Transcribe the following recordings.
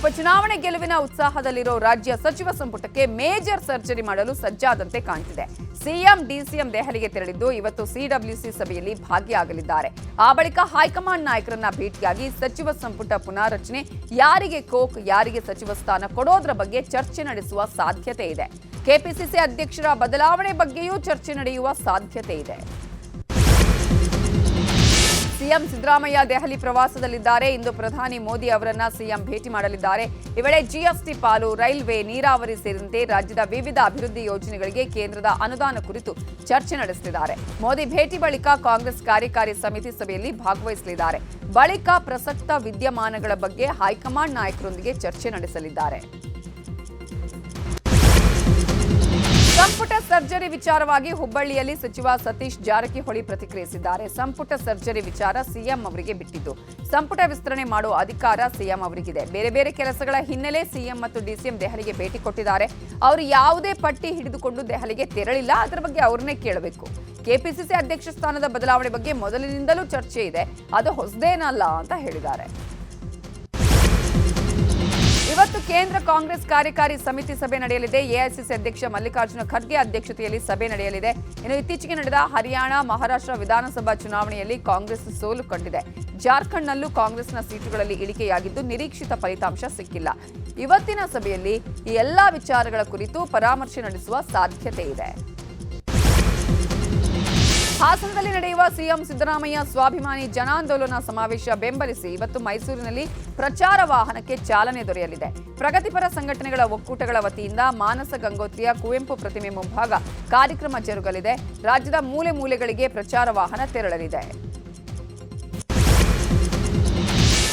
ಉಪಚುನಾವಣೆ ಗೆಲುವಿನ ಉತ್ಸಾಹದಲ್ಲಿರೋ ರಾಜ್ಯ ಸಚಿವ ಸಂಪುಟಕ್ಕೆ ಮೇಜರ್ ಸರ್ಜರಿ ಮಾಡಲು ಸಜ್ಜಾದಂತೆ ಕಾಣ್ತಿದೆ. ಸಿಎಂ, ಡಿಸಿಎಂ ದೆಹಲಿಗೆ ತೆರಳಿದ್ದು ಇವತ್ತು ಸಿಡಬ್ಲ್ಯೂಸಿ ಸಭೆಯಲ್ಲಿ ಭಾಗಿಯಾಗಲಿದ್ದಾರೆ. ಆ ಬಳಿಕ ಹೈಕಮಾಂಡ್ ನಾಯಕರನ್ನ ಭೇಟಿಯಾಗಿ ಸಚಿವ ಸಂಪುಟ ಪುನಾರಚನೆ, ಯಾರಿಗೆ ಕೋಕ್, ಯಾರಿಗೆ ಸಚಿವ ಸ್ಥಾನ ಕೊಡೋದ್ರ ಬಗ್ಗೆ ಚರ್ಚೆ ನಡೆಸುವ ಸಾಧ್ಯತೆ ಇದೆ. ಕೆಪಿಸಿಸಿ ಅಧ್ಯಕ್ಷರ ಬದಲಾವಣೆ ಬಗ್ಗೆಯೂ ಚರ್ಚೆ ನಡೆಯುವ ಸಾಧ್ಯತೆ ಇದೆ. ಸಿಎಂ ಸಿದ್ದರಾಮಯ್ಯ ದೆಹಲಿ ಪ್ರವಾಸದಲ್ಲಿದ್ದಾರೆ. ಇಂದು ಪ್ರಧಾನಿ ಮೋದಿ ಅವರನ್ನ ಸಿಎಂ ಭೇಟಿ ಮಾಡಲಿದ್ದಾರೆ. ಈ ವೇಳೆ ಜಿಎಸ್ಟಿ ಪಾಲು, ರೈಲ್ವೆ, ನೀರಾವರಿ ಸೇರಿದಂತೆ ರಾಜ್ಯದ ವಿವಿಧ ಅಭಿವೃದ್ಧಿ ಯೋಜನೆಗಳಿಗೆ ಕೇಂದ್ರದ ಅನುದಾನ ಕುರಿತು ಚರ್ಚೆ ನಡೆಸಲಿದ್ದಾರೆ ಮೋದಿ ಭೇಟಿ ಬಳಿಕ ಕಾಂಗ್ರೆಸ್ ಕಾರ್ಯಕಾರಿ ಸಮಿತಿ ಸಭೆಯಲ್ಲಿ ಭಾಗವಹಿಸಲಿದ್ದಾರೆ. ಬಳಿಕ ಪ್ರಸಕ್ತ ವಿದ್ಯಮಾನಗಳ ಬಗ್ಗೆ ಹೈಕಮಾಂಡ್ ನಾಯಕರೊಂದಿಗೆ ಚರ್ಚೆ ನಡೆಸಲಿದ್ದಾರೆ. ಸಂಪುಟ ಸರ್ಜರಿ ವಿಚಾರವಾಗಿ ಹುಬ್ಬಳ್ಳಿಯಲ್ಲಿ ಸಚಿವ ಸತೀಶ್ ಜಾರಕಿಹೊಳಿ ಪ್ರತಿಕ್ರಿಯಿಸಿದ್ದಾರೆ. ಸಂಪುಟ ಸರ್ಜರಿ ವಿಚಾರ ಸಿಎಂ ಅವರಿಗೆ ಬಿಟ್ಟಿದ್ದು. ಸಂಪುಟ ವಿಸ್ತರಣೆ ಮಾಡುವ ಅಧಿಕಾರ ಸಿಎಂ ಅವರಿಗಿದೆ. ಬೇರೆ ಬೇರೆ ಕೆಲಸಗಳ ಹಿನ್ನೆಲೆ ಸಿಎಂ ಮತ್ತು ಡಿಸಿಎಂ ದೆಹಲಿಗೆ ಭೇಟಿ ಕೊಟ್ಟಿದ್ದಾರೆ. ಅವರು ಯಾವುದೇ ಪಟ್ಟಿ ಹಿಡಿದುಕೊಂಡು ದೆಹಲಿಗೆ ತೆರಳಿಲ್ಲ. ಅದರ ಬಗ್ಗೆ ಅವ್ರನ್ನೇ ಕೇಳಬೇಕು. ಕೆಪಿಸಿಸಿ ಅಧ್ಯಕ್ಷ ಸ್ಥಾನದ ಬದಲಾವಣೆ ಬಗ್ಗೆ ಮೊದಲಿನಿಂದಲೂ ಚರ್ಚೆ ಇದೆ. ಅದು ಹೊಸದೇನಲ್ಲ ಅಂತ ಹೇಳಿದ್ದಾರೆ. ಕೇಂದ್ರ ಕಾಂಗ್ರೆಸ್ ಕಾರ್ಯಕಾರಿ ಸಮಿತಿ ಸಭೆ ನಡೆಯಲಿದೆ. ಎಐಸಿಸಿ ಅಧ್ಯಕ್ಷ ಮಲ್ಲಿಕಾರ್ಜುನ ಖರ್ಗೆ ಅಧ್ಯಕ್ಷತೆಯಲ್ಲಿ ಸಭೆ ನಡೆಯಲಿದೆ. ಇನ್ನು ಇತ್ತೀಚೆಗೆ ನಡೆದ ಹರಿಯಾಣ, ಮಹಾರಾಷ್ಟ್ರ ವಿಧಾನಸಭಾ ಚುನಾವಣೆಯಲ್ಲಿ ಕಾಂಗ್ರೆಸ್ ಸೋಲು ಕಂಡಿದೆ. ಜಾರ್ಖಂಡ್ನಲ್ಲೂ ಕಾಂಗ್ರೆಸ್ನ ಸೀಟುಗಳಲ್ಲಿ ಇಳಿಕೆಯಾಗಿದ್ದು ನಿರೀಕ್ಷಿತ ಫಲಿತಾಂಶ ಸಿಕ್ಕಿಲ್ಲ. ಇವತ್ತಿನ ಸಭೆಯಲ್ಲಿ ಈ ಎಲ್ಲಾ ವಿಚಾರಗಳ ಕುರಿತು ಪರಾಮರ್ಶೆ ನಡೆಸುವ ಸಾಧ್ಯತೆ ಇದೆ. ಹಾಸನದಲ್ಲಿ ನಡೆಯುವ ಸಿಎಂ ಸಿದ್ದರಾಮಯ್ಯ ಸ್ವಾಭಿಮಾನಿ ಜನಾಂದೋಲನ ಸಮಾವೇಶ ಬೆಂಬಲಿಸಿ ಇವತ್ತು ಮೈಸೂರಿನಲ್ಲಿ ಪ್ರಚಾರ ವಾಹನಕ್ಕೆ ಚಾಲನೆ ದೊರೆಯಲಿದೆ. ಪ್ರಗತಿಪರ ಸಂಘಟನೆಗಳ ಒಕ್ಕೂಟಗಳ ವತಿಯಿಂದ ಮಾನಸ ಗಂಗೋತ್ರಿಯ ಕುವೆಂಪು ಪ್ರತಿಮೆ ಮುಂಭಾಗ ಕಾರ್ಯಕ್ರಮ ಜರುಗಲಿದೆ. ರಾಜ್ಯದ ಮೂಲೆ ಮೂಲೆಗಳಿಗೆ ಪ್ರಚಾರ ವಾಹನ ತೆರಳಲಿದೆ.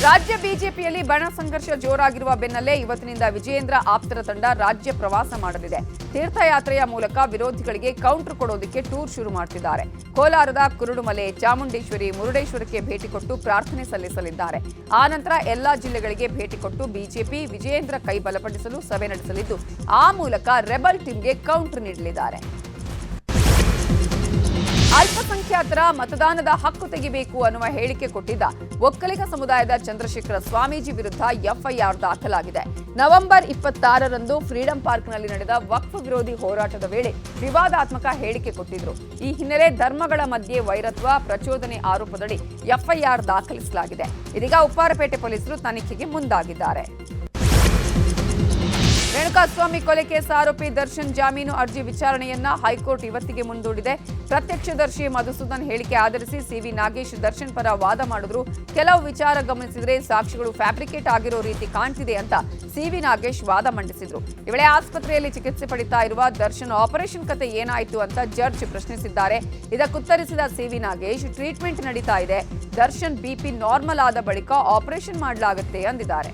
ರಾಜ್ಯ ಬಿಜೆಪಿಯಲ್ಲಿ ಬಣ ಸಂಘರ್ಷ ಜೋರಾಗಿರುವ ಬೆನ್ನಲ್ಲೇ ಇವತ್ತಿನಿಂದ ವಿಜಯೇಂದ್ರ ಆಪ್ತರ ತಂಡ ರಾಜ್ಯ ಪ್ರವಾಸ ಮಾಡಲಿದೆ. ತೀರ್ಥಯಾತ್ರೆಯ ಮೂಲಕ ವಿರೋಧಿಗಳಿಗೆ ಕೌಂಟರ್ ಕೊಡೋದಕ್ಕೆ ಟೂರ್ ಶುರು ಮಾಡ್ತಿದ್ದಾರೆ. ಕೋಲಾರದ ಕುರುಡುಮಲೆ, ಚಾಮುಂಡೇಶ್ವರಿ, ಮುರುಡೇಶ್ವರಕ್ಕೆ ಭೇಟಿ ಕೊಟ್ಟು ಪ್ರಾರ್ಥನೆ ಸಲ್ಲಿಸಲಿದ್ದಾರೆ. ಆನಂತರ ನಂತರ ಎಲ್ಲಾ ಜಿಲ್ಲೆಗಳಿಗೆ ಭೇಟಿ ಕೊಟ್ಟು ಬಿಜೆಪಿ, ವಿಜಯೇಂದ್ರ ಕೈ ಬಲಪಡಿಸಲು ಸಭೆ ನಡೆಸಲಿದ್ದು, ಆ ಮೂಲಕ ರೆಬಲ್ ಟೀಮ್ಗೆ ಕೌಂಟರ್ ನೀಡಲಿದ್ದಾರೆ. ಅಲ್ಪಸಂಖ್ಯಾತರ ಮತದಾನದ ಹಕ್ಕು ತೆಗಿಬೇಕು ಅನ್ನುವ ಹೇಳಿಕೆ ಕೊಟ್ಟಿದ್ದ ಒಕ್ಕಲಿಗ ಸಮುದಾಯದ ಚಂದ್ರಶೇಖರ ಸ್ವಾಮೀಜಿ ವಿರುದ್ಧ ಎಫ್ಐಆರ್ ದಾಖಲಾಗಿದೆ. ನವೆಂಬರ್ ಇಪ್ಪತ್ತಾರರಂದು ಫ್ರೀಡಂ ಪಾರ್ಕ್ನಲ್ಲಿ ನಡೆದ ವಕ್ಫ್ ವಿರೋಧಿ ಹೋರಾಟದ ವೇಳೆ ವಿವಾದಾತ್ಮಕ ಹೇಳಿಕೆ ಕೊಟ್ಟಿದ್ರು. ಈ ಹಿನ್ನೆಲೆ ಧರ್ಮಗಳ ಮಧ್ಯೆ ವೈರತ್ವ ಪ್ರಚೋದನೆ ಆರೋಪದಡಿ ಎಫ್ಐಆರ್ ದಾಖಲಿಸಲಾಗಿದೆ. ಇದೀಗ ಉಪ್ಪಾರಪೇಟೆ ಪೊಲೀಸರು ತನಿಖೆಗೆ ಮುಂದಾಗಿದ್ದಾರೆ. ರೇಣುಕಾಸ್ವಾಮಿ ಕೊಲೆ ಕೇಸ್ ಆರೋಪಿ ದರ್ಶನ್ ಜಾಮೀನು ಅರ್ಜಿ ವಿಚಾರಣೆಯನ್ನ ಹೈಕೋರ್ಟ್ ಇವತ್ತಿಗೆ ಮುಂದೂಡಿದೆ. ಪ್ರತ್ಯಕ್ಷದರ್ಶಿ ಮಧುಸೂದನ್ ಹೇಳಿಕೆ ಆಧರಿಸಿ ಸಿವಿ ನಾಗೇಶ್ ದರ್ಶನ್ ಪರ ವಾದ ಮಾಡಿದ್ರು. ಕೆಲವು ವಿಚಾರ ಗಮನಿಸಿದರೆ ಸಾಕ್ಷಿಗಳು ಫ್ಯಾಬ್ರಿಕೇಟ್ ಆಗಿರೋ ರೀತಿ ಕಾಣ್ತಿದೆ ಅಂತ ಸಿವಿ ನಾಗೇಶ್ ವಾದ ಮಂಡಿಸಿದ್ರು. ಇವಳೆ ವೇಳೆ ಆಸ್ಪತ್ರೆಯಲ್ಲಿ ಚಿಕಿತ್ಸೆ ಪಡಿತಾ ಇರುವ ದರ್ಶನ್ ಆಪರೇಷನ್ ಕತೆ ಏನಾಯಿತು ಅಂತ ಜಡ್ಜ್ ಪ್ರಶ್ನಿಸಿದ್ದಾರೆ. ಇದಕ್ಕುತ್ತರಿಸಿದ ಸಿವಿ ನಾಗೇಶ್, ಟ್ರೀಟ್ಮೆಂಟ್ ನಡೀತಾ ಇದೆ. ದರ್ಶನ್ ಬಿಪಿ ನಾರ್ಮಲ್ ಆದ ಬಳಿಕ ಆಪರೇಷನ್ ಮಾಡಲಾಗುತ್ತೆ ಅಂದಿದ್ದಾರೆ.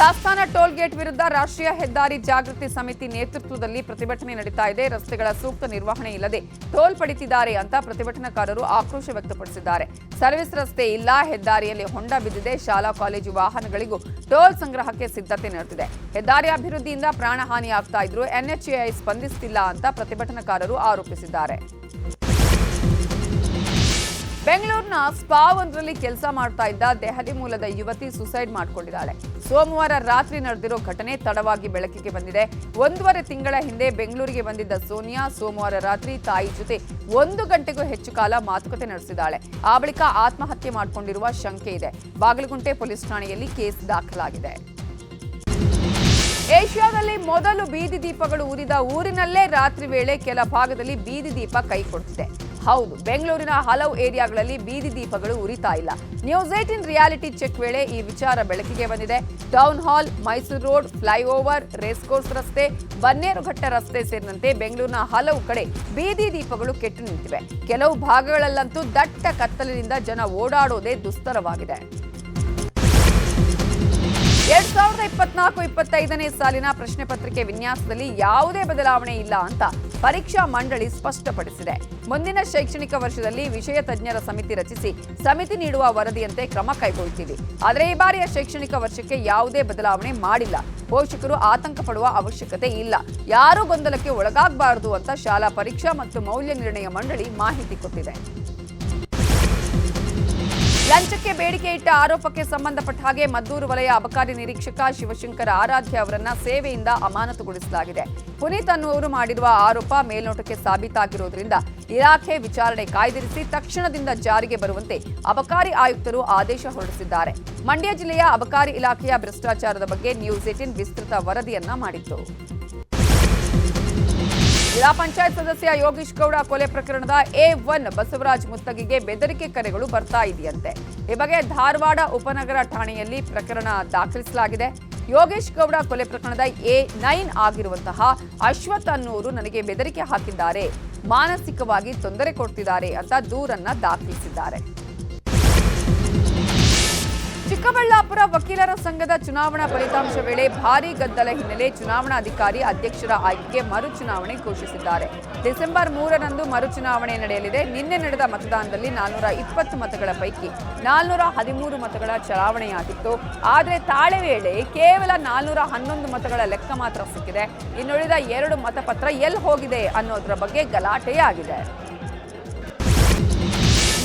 ಶಾಸ್ತಾನ ಟೋಲ್ ಗೇಟ್ ವಿರುದ್ಧ ರಾಷ್ಟ್ರೀಯ ಹೆದ್ದಾರಿ ಜಾಗೃತಿ ಸಮಿತಿ ನೇತೃತ್ವದಲ್ಲಿ ಪ್ರತಿಭಟನೆ ನಡೀತಾ ಇದೆ. ರಸ್ತೆಗಳ ಸೂಕ್ತ ನಿರ್ವಹಣೆ ಇಲ್ಲದೆ ಟೋಲ್ ಪಡಿತಿದ್ದಾರೆ ಅಂತ ಪ್ರತಿಭಟನಾಕಾರರು ಆಕ್ರೋಶ ವ್ಯಕ್ತಪಡಿಸಿದ್ದಾರೆ. ಸರ್ವಿಸ್ ರಸ್ತೆ ಇಲ್ಲ, ಹೆದ್ದಾರಿಯಲ್ಲಿ ಹೊಂಡ ಬಿದ್ದಿದೆ. ಶಾಲಾ, ಕಾಲೇಜು ವಾಹನಗಳಿಗೂ ಟೋಲ್ ಸಂಗ್ರಹಕ್ಕೆ ಸಿದ್ಧತೆ ನಡೆದಿದೆ. ಹೆದ್ದಾರಿ ಅಭಿವೃದ್ಧಿಯಿಂದ ಪ್ರಾಣಹಾನಿ ಆಗ್ತಾ ಇದ್ರು ಎನ್ಎಚ್ಎಐ ಸ್ಪಂದಿಸುತ್ತಿಲ್ಲ ಅಂತ ಪ್ರತಿಭಟನಾಕಾರರು ಆರೋಪಿಸಿದ್ದಾರೆ. ಬೆಂಗಳೂರಿನ ಸ್ಪಾ ಒಂದರಲ್ಲಿ ಕೆಲಸ ಮಾಡ್ತಾ ಇದ್ದ ದೆಹಲಿ ಮೂಲದ ಯುವತಿ ಸುಸೈಡ್ ಮಾಡಿಕೊಂಡಿದ್ದಾಳೆ. ಸೋಮವಾರ ರಾತ್ರಿ ನಡೆದಿರೋ ಘಟನೆ ತಡವಾಗಿ ಬೆಳಕಿಗೆ ಬಂದಿದೆ. ಒಂದೂವರೆ ತಿಂಗಳ ಹಿಂದೆ ಬೆಂಗಳೂರಿಗೆ ಬಂದಿದ್ದ ಸೋನಿಯಾ ಸೋಮವಾರ ರಾತ್ರಿ ತಾಯಿ ಜೊತೆ ಒಂದು ಗಂಟೆಗೂ ಹೆಚ್ಚು ಕಾಲ ಮಾತುಕತೆ ನಡೆಸಿದ್ದಾಳೆ. ಆ ಬಳಿಕ ಆತ್ಮಹತ್ಯೆ ಮಾಡಿಕೊಂಡಿರುವ ಶಂಕೆ ಇದೆ. ಬಾಗಲಗುಂಟೆ ಪೊಲೀಸ್ ಠಾಣೆಯಲ್ಲಿ ಕೇಸ್ ದಾಖಲಾಗಿದೆ. ಏಷ್ಯಾದಲ್ಲಿ ಮೊದಲು ಬೀದಿ ದೀಪಗಳು ಉರಿದ ಊರಿನಲ್ಲೇ ರಾತ್ರಿ ವೇಳೆ ಕೆಲ ಭಾಗದಲ್ಲಿ ಬೀದಿ ದೀಪ ಕೈ ಕೊಡ್ತಿದೆ ಹೌದು, ಬೆಂಗಳೂರಿನ ಹಲವು ಏರಿಯಾಗಳಲ್ಲಿ ಬೀದಿ ದೀಪಗಳು ಉರಿತಾ ಇಲ್ಲ. ನ್ಯೂಸ್ ಏಟಿನ್ ರಿಯಾಲಿಟಿ ಚೆಕ್ ವೇಳೆ ಈ ವಿಚಾರ ಬೆಳಕಿಗೆ ಬಂದಿದೆ. Town hall, Mysuru road, flyover, race course ರಸ್ತೆ, ಬನ್ನೇರುಘಟ್ಟ ರಸ್ತೆ ಸೇರಿದಂತೆ ಬೆಂಗಳೂರಿನ ಹಲವು ಕಡೆ ಬೀದಿ ದೀಪಗಳು ಕೆಟ್ಟು ನಿಂತಿವೆ. ಕೆಲವು ಭಾಗಗಳಲ್ಲಂತೂ ದಟ್ಟ ಕತ್ತಲಿನಿಂದ ಜನ ಓಡಾಡೋದೇ ದುಸ್ತರವಾಗಿದೆ. ಎರಡ್ ಸಾವಿರದ ಇಪ್ಪತ್ನಾಲ್ಕು, ಇಪ್ಪತ್ತೈದನೇ ಸಾಲಿನ ಪ್ರಶ್ನೆ ಪತ್ರಿಕೆ ವಿನ್ಯಾಸದಲ್ಲಿ ಯಾವುದೇ ಬದಲಾವಣೆ ಇಲ್ಲ ಅಂತ ಪರೀಕ್ಷಾ ಮಂಡಳಿ ಸ್ಪಷ್ಟಪಡಿಸಿದೆ. ಮುಂದಿನ ಶೈಕ್ಷಣಿಕ ವರ್ಷದಲ್ಲಿ ವಿಷಯ ತಜ್ಞರ ಸಮಿತಿ ರಚಿಸಿ, ಸಮಿತಿ ನೀಡುವ ವರದಿಯಂತೆ ಕ್ರಮ ಕೈಗೊಳ್ಳುತ್ತೀವಿ ಆದರೆ ಈ ಬಾರಿಯ ಶೈಕ್ಷಣಿಕ ವರ್ಷಕ್ಕೆ ಯಾವುದೇ ಬದಲಾವಣೆ ಮಾಡಿಲ್ಲ. ಪೋಷಕರು ಆತಂಕ ಪಡುವ ಅವಶ್ಯಕತೆ ಇಲ್ಲ. ಯಾರೂ ಗೊಂದಲಕ್ಕೆ ಒಳಗಾಗಬಾರದು ಅಂತ ಶಾಲಾ ಪರೀಕ್ಷಾ ಮತ್ತು ಮೌಲ್ಯ ನಿರ್ಣಯ ಮಂಡಳಿ ಮಾಹಿತಿ ಕೊಟ್ಟಿದೆ. ಲಂಚಕ್ಕೆ ಬೇಡಿಕೆ ಇಟ್ಟ ಆರೋಪಕ್ಕೆ ಸಂಬಂಧಪಟ್ಟ ಹಾಗೆ ಮದ್ದೂರು ವಲಯ ಅಬಕಾರಿ ನಿರೀಕ್ಷಕ ಶಿವಶಂಕರ ಆರಾಧ್ಯ ಅವರನ್ನ ಸೇವೆಯಿಂದ ಅಮಾನತುಗೊಳಿಸಲಾಗಿದೆ. ಪುನೀತ್ ಅನ್ನುವರು ಮಾಡಿರುವ ಆರೋಪ ಮೇಲ್ನೋಟಕ್ಕೆ ಸಾಬೀತಾಗಿರುವುದರಿಂದ ಇಲಾಖೆ ವಿಚಾರಣೆ ಕಾಯ್ದಿರಿಸಿ ತಕ್ಷಣದಿಂದ ಜಾರಿಗೆ ಬರುವಂತೆ ಅಬಕಾರಿ ಆಯುಕ್ತರು ಆದೇಶ ಹೊರಡಿಸಿದ್ದಾರೆ. ಮಂಡ್ಯ ಜಿಲ್ಲೆಯ ಅಬಕಾರಿ ಇಲಾಖೆಯ ಭ್ರಷ್ಟಾಚಾರದ ಬಗ್ಗೆ ನ್ಯೂಸ್ ಏಟಿನ್ ವಿಸ್ತೃತ ವರದಿಯನ್ನ ಮಾಡಿತ್ತು. ಜಿಲ್ಲಾ ಪಂಚಾಯತ್ ಸದಸ್ಯ ಯೋಗೀಶ್ ಗೌಡ ಕೊಲೆ ಪ್ರಕರಣದ ಎ ಒನ್ ಬಸವರಾಜ್ ಮುತ್ತಗಿಗೆ ಬೆದರಿಕೆ ಕರೆಗಳು ಬರ್ತಾ ಇದೆಯಂತೆ. ಈ ಬಗ್ಗೆ ಧಾರವಾಡ ಉಪನಗರ ಠಾಣೆಯಲ್ಲಿ ಪ್ರಕರಣ ದಾಖಲಿಸಲಾಗಿದೆ. ಯೋಗೇಶ್ ಗೌಡ ಕೊಲೆ ಪ್ರಕರಣದ ಎ ನೈನ್ ಆಗಿರುವಂತಹ ಅಶ್ವಥ್ ಅನ್ನೋರು ನನಗೆ ಬೆದರಿಕೆ ಹಾಕಿದ್ದಾರೆ. ಮಾನಸಿಕವಾಗಿ ತೊಂದರೆ ಕೊಡ್ತಿದ್ದಾರೆ ಅಂತ ದೂರನ್ನ ದಾಖಲಿಸಿದ್ದಾರೆ. ಚಿಕ್ಕಬಳ್ಳಾಪುರ ವಕೀಲರ ಸಂಘದ ಚುನಾವಣಾ ಫಲಿತಾಂಶ ವೇಳೆ ಭಾರೀ ಗದ್ದಲ ಹಿನ್ನೆಲೆ ಚುನಾವಣಾಧಿಕಾರಿ ಅಧ್ಯಕ್ಷರ ಆಯ್ಕೆಗೆ ಮರು ಚುನಾವಣೆ ಘೋಷಿಸಿದ್ದಾರೆ. ಡಿಸೆಂಬರ್ ಮೂರರಂದು ಮರು ಚುನಾವಣೆ ನಡೆಯಲಿದೆ. ನಿನ್ನೆ ನಡೆದ ಮತದಾನದಲ್ಲಿ ನಾಲ್ನೂರ ಇಪ್ಪತ್ತು ಮತಗಳ ಪೈಕಿ ನಾಲ್ನೂರ ಹದಿಮೂರು ಮತಗಳ ಚಲಾವಣೆಯಾಗಿತ್ತು. ಆದರೆ ತಾಳೆ ವೇಳೆ ಕೇವಲ ನಾಲ್ನೂರ ಹನ್ನೊಂದು ಮತಗಳ ಲೆಕ್ಕ ಮಾತ್ರ ಸಿಕ್ಕಿದೆ. ಇನ್ನುಳಿದ ಎರಡು ಮತಪತ್ರ ಎಲ್ಲಿ ಹೋಗಿದೆ ಅನ್ನೋದರ ಬಗ್ಗೆ ಗಲಾಟೆಯಾಗಿದೆ.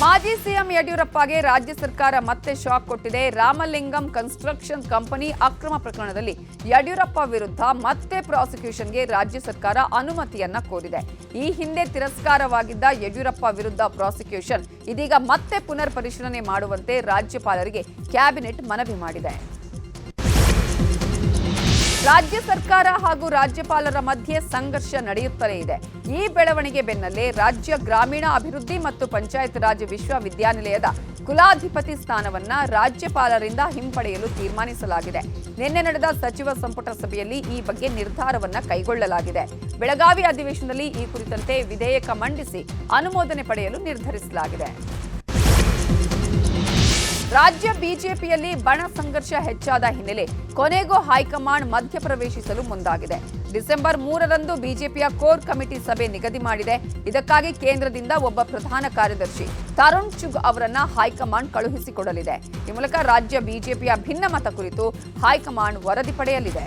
ಮಾಜಿ ಸಿಎಂ ಯಡಿಯೂರಪ್ಪಗೆ ರಾಜ್ಯ ಸರ್ಕಾರ ಮತ್ತೆ ಶಾಕ್ ಕೊಟ್ಟಿದೆ. ರಾಮಲಿಂಗಂ ಕನ್ಸ್ಟ್ರಕ್ಷನ್ ಕಂಪನಿ ಅಕ್ರಮ ಪ್ರಕರಣದಲ್ಲಿ ಯಡಿಯೂರಪ್ಪ ವಿರುದ್ಧ ಮತ್ತೆ ಪ್ರಾಸಿಕ್ಯೂಷನ್ಗೆ ರಾಜ್ಯ ಸರ್ಕಾರ ಅನುಮತಿಯನ್ನ ಕೋರಿದೆ. ಈ ಹಿಂದೆ ತಿರಸ್ಕಾರವಾಗಿದ್ದ ಯಡಿಯೂರಪ್ಪ ವಿರುದ್ಧ ಪ್ರಾಸಿಕ್ಯೂಷನ್ ಇದೀಗ ಮತ್ತೆ ಪುನರ್ ಪರಿಶೀಲನೆ ಮಾಡುವಂತೆ ರಾಜ್ಯಪಾಲರಿಗೆ ಕ್ಯಾಬಿನೆಟ್ ಮನವಿ ಮಾಡಿದೆ. ರಾಜ್ಯ ಸರ್ಕಾರ ಹಾಗೂ ರಾಜ್ಯಪಾಲರ ಮಧ್ಯೆ ಸಂಘರ್ಷ ನಡೆಯುತ್ತಲೇ ಇದೆ. ಈ ಬೆಳವಣಿಗೆ ಬೆನ್ನಲ್ಲೇ ರಾಜ್ಯ ಗ್ರಾಮೀಣ ಅಭಿವೃದ್ಧಿ ಮತ್ತು ಪಂಚಾಯತ್ ರಾಜ್ ವಿಶ್ವವಿದ್ಯಾನಿಲಯದ ಕುಲಾಧಿಪತಿ ಸ್ಥಾನವನ್ನ ರಾಜ್ಯಪಾಲರಿಂದ ಹಿಂಪಡೆಯಲು ತೀರ್ಮಾನಿಸಲಾಗಿದೆ. ನಿನ್ನೆ ನಡೆದ ಸಚಿವ ಸಂಪುಟ ಸಭೆಯಲ್ಲಿ ಈ ಬಗ್ಗೆ ನಿರ್ಧಾರವನ್ನ ಕೈಗೊಳ್ಳಲಾಗಿದೆ. ಬೆಳಗಾವಿ ಅಧಿವೇಶನದಲ್ಲಿ ಈ ಕುರಿತಂತೆ ವಿಧೇಯಕ ಮಂಡಿಸಿ ಅನುಮೋದನೆ ಪಡೆಯಲು ನಿರ್ಧರಿಸಲಾಗಿದೆ. ರಾಜ್ಯ ಬಿಜೆಪಿಯಲ್ಲಿ ಬಣ ಸಂಘರ್ಷ ಹೆಚ್ಚಾದ ಹಿನ್ನೆಲೆ ಕೊನೆಗೂ ಹೈಕಮಾಂಡ್ ಮಧ್ಯಪ್ರವೇಶಿಸಲು ಮುಂದಾಗಿದೆ. ಡಿಸೆಂಬರ್ ಮೂರರಂದು ಬಿಜೆಪಿಯ ಕೋರ್ ಕಮಿಟಿ ಸಭೆ ನಿಗದಿ ಮಾಡಿದೆ. ಇದಕ್ಕಾಗಿ ಕೇಂದ್ರದಿಂದ ಒಬ್ಬ ಪ್ರಧಾನ ಕಾರ್ಯದರ್ಶಿ ತರುಣ್ ಚುಗ್ ಅವರನ್ನ ಹೈಕಮಾಂಡ್ ಕಳುಹಿಸಿಕೊಡಲಿದೆ. ಈ ಮೂಲಕ ರಾಜ್ಯ ಬಿಜೆಪಿಯ ಭಿನ್ನಮತ ಕುರಿತು ಹೈಕಮಾಂಡ್ ವರದಿ ಪಡೆಯಲಿದೆ.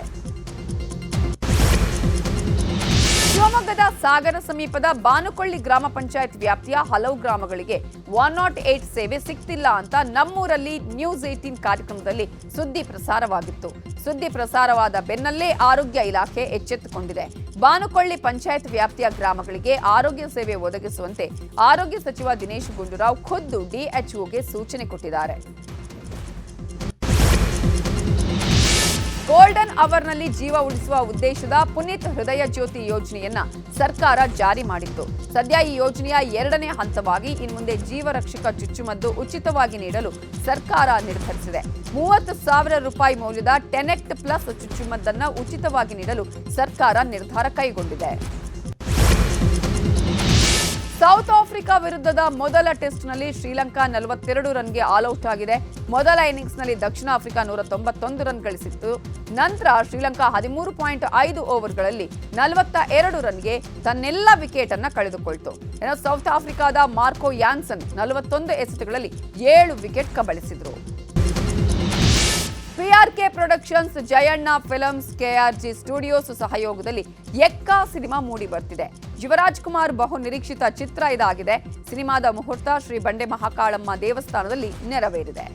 ಶಿವಮೊಗ್ಗದ ಸಾಗರ ಸಮೀಪದ ಬಾನುಕೊಳ್ಳಿ ಗ್ರಾಮ ಪಂಚಾಯತ್ ವ್ಯಾಪ್ತಿಯ ಹಲವು ಗ್ರಾಮಗಳಿಗೆ ಒನ್ ನಾಟ್ ಏಟ್ ಸೇವೆ ಸಿಗ್ತಿಲ್ಲ ಅಂತ ನಮ್ಮೂರಲ್ಲಿ ನ್ಯೂಸ್ ಏಟೀನ್ ಕಾರ್ಯಕ್ರಮದಲ್ಲಿ ಸುದ್ದಿ ಪ್ರಸಾರವಾಗಿತ್ತು. ಸುದ್ದಿ ಪ್ರಸಾರವಾದ ಬೆನ್ನಲ್ಲೇ ಆರೋಗ್ಯ ಇಲಾಖೆ ಎಚ್ಚೆತ್ತುಕೊಂಡಿದೆ. ಬಾನುಕೊಳ್ಳಿ ಪಂಚಾಯತ್ ವ್ಯಾಪ್ತಿಯ ಗ್ರಾಮಗಳಿಗೆ ಆರೋಗ್ಯ ಸೇವೆ ಒದಗಿಸುವಂತೆ ಆರೋಗ್ಯ ಸಚಿವ ದಿನೇಶ್ ಗುಂಡೂರಾವ್ ಖುದ್ದು ಡಿಎಚ್ಒಗೆ ಸೂಚನೆ ಕೊಟ್ಟಿದ್ದಾರೆ. ಗೋಲ್ಡನ್ ಅವರ್ನಲ್ಲಿ ಜೀವ ಉಳಿಸುವ ಉದ್ದೇಶದ ಪುನೀತ್ ಹೃದಯ ಜ್ಯೋತಿ ಯೋಜನೆಯನ್ನ ಸರ್ಕಾರ ಜಾರಿ ಮಾಡಿತ್ತು. ಸದ್ಯ ಈ ಯೋಜನೆಯ ಎರಡನೇ ಹಂತವಾಗಿ ಇನ್ಮುಂದೆ ಜೀವ ರಕ್ಷಕ ಚುಚ್ಚುಮದ್ದು ಉಚಿತವಾಗಿ ನೀಡಲು ಸರ್ಕಾರ ನಿರ್ಧರಿಸಿದೆ. ಮೂವತ್ತು ಸಾವಿರ ರೂಪಾಯಿ ಮೌಲ್ಯದ ಟೆನೆಕ್ಟ್ ಪ್ಲಸ್ ಚುಚ್ಚುಮದ್ದನ್ನು ಉಚಿತವಾಗಿ ನೀಡಲು ಸರ್ಕಾರ ನಿರ್ಧಾರ ಕೈಗೊಂಡಿದೆ. ಸೌತ್ ಆಫ್ರಿಕಾ ವಿರುದ್ಧದ ಮೊದಲ ಟೆಸ್ಟ್ನಲ್ಲಿ ಶ್ರೀಲಂಕಾ ನಲವತ್ತೆರಡು ರನ್ಗೆ ಆಲ್ಔಟ್ ಆಗಿದೆ. ಮೊದಲ ಇನ್ನಿಂಗ್ಸ್ನಲ್ಲಿ ದಕ್ಷಿಣ ಆಫ್ರಿಕಾ ನೂರ ತೊಂಬತ್ತೊಂದು ರನ್ ಗಳಿಸಿತ್ತು. ನಂತರ ಶ್ರೀಲಂಕಾ ಹದಿಮೂರು ಪಾಯಿಂಟ್ ಐದು ಓವರ್ಗಳಲ್ಲಿ ನಲವತ್ತ ಎರಡು ರನ್ಗೆ ತನ್ನೆಲ್ಲ ವಿಕೆಟ್ ಅನ್ನ ಕಳೆದುಕೊಳ್ತು. ಇನ್ನು ಸೌತ್ ಆಫ್ರಿಕಾದ ಮಾರ್ಕೋ ಯಾನ್ಸನ್ ನಲವತ್ತೊಂದು ಎಸೆತಗಳಲ್ಲಿ ಏಳು wicket ಕಬಳಿಸಿದ್ರು. PRK productions, Jayanna films, KRG studios ಸಹಯೋಗದಲ್ಲಿ ಎಕ್ಕ ಸಿನಿಮಾ ಮೂಡಿ ಬರ್ತಿದೆ. ಯುವರಾಜ್ ಕುಮಾರ್ ಬಹು ನಿರೀಕ್ಷಿತ ಚಿತ್ರ ಇದಾಗಿದೆ. ಸಿನಿಮಾದ ಮುಹೂರ್ತ ಶ್ರೀ ಬಂಡೆ ಮಹಾಕಾಳಮ್ಮ ದೇವಸ್ಥಾನದಲ್ಲಿ ನೆರವೇರಿದೆ.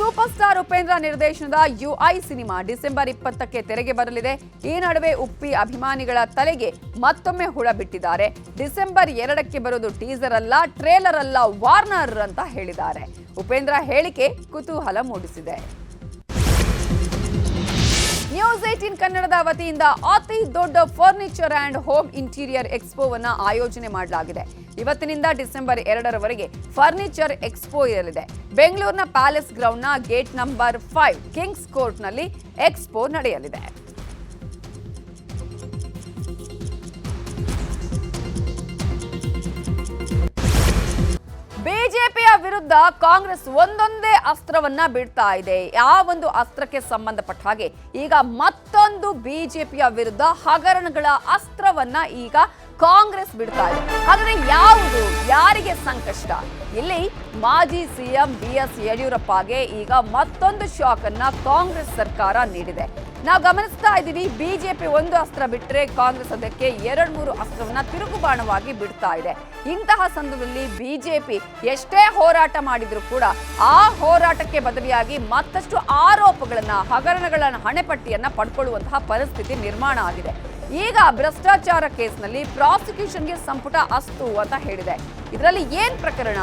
ಸೂಪರ್ ಸ್ಟಾರ್ ಉಪೇಂದ್ರ ನಿರ್ದೇಶನದ ಯುಐ ಸಿನಿಮಾ ಡಿಸೆಂಬರ್ ಇಪ್ಪತ್ತಕ್ಕೆ ತೆರೆಗೆ ಬರಲಿದೆ. ಈ ನಡುವೆ ಉಪ್ಪಿ ಅಭಿಮಾನಿಗಳ ತಲೆಗೆ ಮತ್ತೊಮ್ಮೆ ಹುಳ ಬಿಟ್ಟಿದ್ದಾರೆ. ಡಿಸೆಂಬರ್ ಎರಡಕ್ಕೆ ಬರೋದು ಟೀಸರ್ ಅಲ್ಲ, ಟ್ರೇಲರ್ ಅಲ್ಲ, ವಾರ್ನರ್ ಅಂತ ಹೇಳಿದ್ದಾರೆ. ಉಪೇಂದ್ರ ಹೇಳಿಕೆ ಕುತೂಹಲ ಮೂಡಿಸಿದೆ. ನ್ಯೂಸ್ ಏಟೀನ್ ಕನ್ನಡದ ವತಿಯಿಂದ ಅತಿ ದೊಡ್ಡ ಫರ್ನಿಚರ್ ಅಂಡ್ ಹೋಮ್ ಇಂಟೀರಿಯರ್ ಎಕ್ಸ್ಪೋವನ್ನ ಆಯೋಜನೆ ಮಾಡಲಾಗಿದೆ. ಇವತ್ತಿನಿಂದ ಡಿಸೆಂಬರ್ ಎರಡರವರೆಗೆ ಫರ್ನಿಚರ್ ಎಕ್ಸ್ಪೋ ಇರಲಿದೆ. ಬೆಂಗಳೂರಿನ ಪ್ಯಾಲೇಸ್ ಗ್ರೌಂಡ್ನ ಗೇಟ್ ನಂಬರ್ ಫೈವ್, ಕಿಂಗ್ಸ್ ಕೋರ್ಟ್ನಲ್ಲಿ ಎಕ್ಸ್ಪೋ ನಡೆಯಲಿದೆ. ಬಿಜೆಪಿಯ ವಿರುದ್ಧ ಕಾಂಗ್ರೆಸ್ ಒಂದೊಂದೇ ಅಸ್ತ್ರವನ್ನ ಬಿಡ್ತಾ ಇದೆ. ಆ ಒಂದು ಅಸ್ತ್ರಕ್ಕೆ ಸಂಬಂಧಪಟ್ಟ ಹಾಗೆ ಈಗ ಮತ್ತೊಂದು ಬಿಜೆಪಿಯ ವಿರುದ್ಧ ಹಗರಣಗಳ ಅಸ್ತ್ರವನ್ನ ಈಗ ಕಾಂಗ್ರೆಸ್ ಬಿಡ್ತಾ ಇದೆ. ಹಾಗಾದ್ರೆ ಯಾವುದು? ಯಾರಿಗೆ ಸಂಕಷ್ಟ? ಇಲ್ಲಿ ಮಾಜಿ ಸಿಎಂ ಬಿ ಎಸ್ ಯಡಿಯೂರಪ್ಪಗೆ ಈಗ ಮತ್ತೊಂದು ಶಾಕ್ ಅನ್ನ ಕಾಂಗ್ರೆಸ್ ಸರ್ಕಾರ ನೀಡಿದೆ. ನಾವು ಗಮನಿಸ್ತಾ ಇದ್ದೀವಿ, ಬಿಜೆಪಿ ಒಂದು ಅಸ್ತ್ರ ಬಿಟ್ಟರೆ ಕಾಂಗ್ರೆಸ್ ಅದಕ್ಕೆ ಎರಡು ಮೂರು ಅಸ್ತ್ರವನ್ನ ತಿರುಗುಬಾಣವಾಗಿ ಬಿಡ್ತಾ ಇದೆ. ಇಂತಹ ಸಂದರ್ಭದಲ್ಲಿ ಬಿಜೆಪಿ ಎಷ್ಟೇ ಹೋರಾಟ ಮಾಡಿದ್ರು ಕೂಡ ಆ ಹೋರಾಟಕ್ಕೆ ಬದಲಿಯಾಗಿ ಮತ್ತಷ್ಟು ಆರೋಪಗಳನ್ನ ಹಗರಣಗಳ ಹಣೆಪಟ್ಟಿಯನ್ನ ಪಡ್ಕೊಳ್ಳುವಂತಹ ಪರಿಸ್ಥಿತಿ ನಿರ್ಮಾಣ ಆಗಿದೆ. ಈಗ ಭ್ರಷ್ಟಾಚಾರ ಕೇಸ್ನಲ್ಲಿ ಪ್ರಾಸಿಕ್ಯೂಷನ್ಗೆ ಸಂಪುಟ ಅಸ್ತು ಅಂತ ಹೇಳಿದೆ. ಇದರಲ್ಲಿ ಏನ್ ಪ್ರಕರಣ?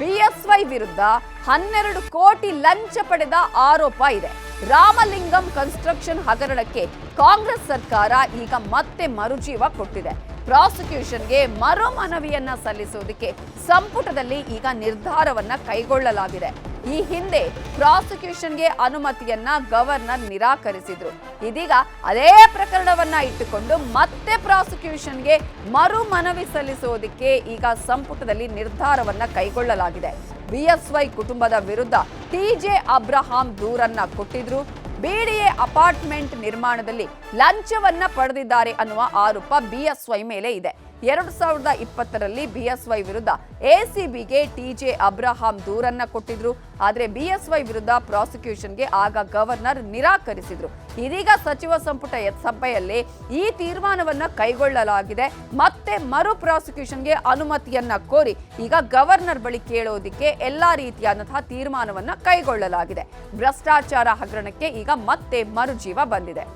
ಬಿಎಸ್ವೈ ವಿರುದ್ಧ ಹನ್ನೆರಡು ಕೋಟಿ ಲಂಚ ಪಡೆದ ಆರೋಪ ಇದೆ. ರಾಮಲಿಂಗಂ ಕನ್ಸ್ಟ್ರಕ್ಷನ್ ಹಗರಣಕ್ಕೆ ಕಾಂಗ್ರೆಸ್ ಸರ್ಕಾರ ಈಗ ಮತ್ತೆ ಮರುಜೀವ ಕೊಟ್ಟಿದೆ. ಪ್ರಾಸಿಕ್ಯೂಷನ್ಗೆ ಮರು ಮನವಿಯನ್ನ ಸಲ್ಲಿಸುವುದಕ್ಕೆ ಸಂಪುಟದಲ್ಲಿ ಈಗ ನಿರ್ಧಾರವನ್ನ ಕೈಗೊಳ್ಳಲಾಗಿದೆ. ಈ ಹಿಂದೆ ಪ್ರಾಸಿಕ್ಯೂಷನ್ಗೆ ಅನುಮತಿಯನ್ನ ಗವರ್ನರ್ ನಿರಾಕರಿಸಿದ್ರು. ಇದೀಗ ಅದೇ ಪ್ರಕರಣವನ್ನ ಇಟ್ಟುಕೊಂಡು ಮತ್ತೆ ಪ್ರಾಸಿಕ್ಯೂಷನ್ಗೆ ಮರು ಮನವಿ ಸಲ್ಲಿಸುವುದಕ್ಕೆ ಈಗ ಸಂಪುಟದಲ್ಲಿ ನಿರ್ಧಾರವನ್ನ ಕೈಗೊಳ್ಳಲಾಗಿದೆ. ಬಿಎಸ್ವೈ ಕುಟುಂಬದ ವಿರುದ್ಧ ಟಿಜೆ ಅಬ್ರಹಾಂ ದೂರನ್ನ ಕೊಟ್ಟಿದ್ರು. ಬಿಡಿಎ ಅಪಾರ್ಟ್ಮೆಂಟ್ ನಿರ್ಮಾಣದಲ್ಲಿ ಲಂಚವನ್ನ ಪಡೆದಿದ್ದಾರೆ ಅನ್ನುವ ಆರೋಪ ಬಿಎಸ್ವೈ ಮೇಲೆ ಇದೆ. ಎರಡು ಸಾವಿರದ ಇಪ್ಪತ್ತರಲ್ಲಿ ಬಿಎಸ್ವೈ ವಿರುದ್ಧ ಎಸಿಬಿಗೆ ಟಿಜೆ ಅಬ್ರಹಾಂ ದೂರನ್ನ ಕೊಟ್ಟಿದ್ರು. ಆದರೆ ಬಿಎಸ್ವೈ ವಿರುದ್ಧ ಪ್ರಾಸಿಕ್ಯೂಷನ್ಗೆ ಆಗ ಗವರ್ನರ್ ನಿರಾಕರಿಸಿದ್ರು. ಇದೀಗ ಸಚಿವ ಸಂಪುಟ ಸಭೆಯಲ್ಲಿ ಈ ತೀರ್ಮಾನವನ್ನ ಕೈಗೊಳ್ಳಲಾಗಿದೆ. ಮತ್ತೆ ಮರು ಪ್ರಾಸಿಕ್ಯೂಷನ್ಗೆ ಅನುಮತಿಯನ್ನ ಕೋರಿ ಈಗ ಗವರ್ನರ್ ಬಳಿ ಕೇಳೋದಿಕ್ಕೆ ಎಲ್ಲಾ ರೀತಿಯಾದಂತಹ ತೀರ್ಮಾನವನ್ನ ಕೈಗೊಳ್ಳಲಾಗಿದೆ. ಭ್ರಷ್ಟಾಚಾರ ಹಗರಣಕ್ಕೆ ಈಗ ಮತ್ತೆ ಮರುಜೀವ ಬಂದಿದೆ.